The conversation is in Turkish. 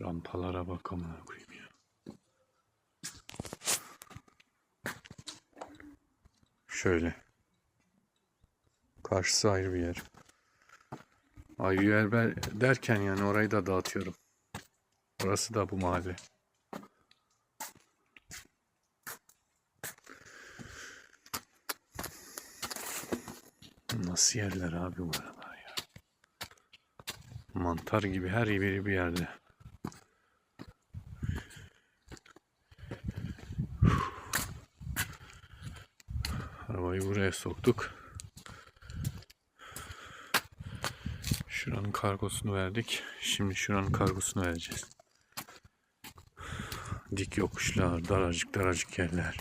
Rampalara bak amına koyayım ya. Şöyle. Karşısı ayrı bir yer. Ayrı yer derken yani orayı da dağıtıyorum. Orası da bu mahalle. Nasıl yerler abi bu aralar ya? Mantar gibi her biri bir yerde. Arabayı buraya soktuk. Şuranın kargosunu verdik. Şimdi şuranın kargosunu vereceğiz. Dik yokuşlar, daracık daracık yerler.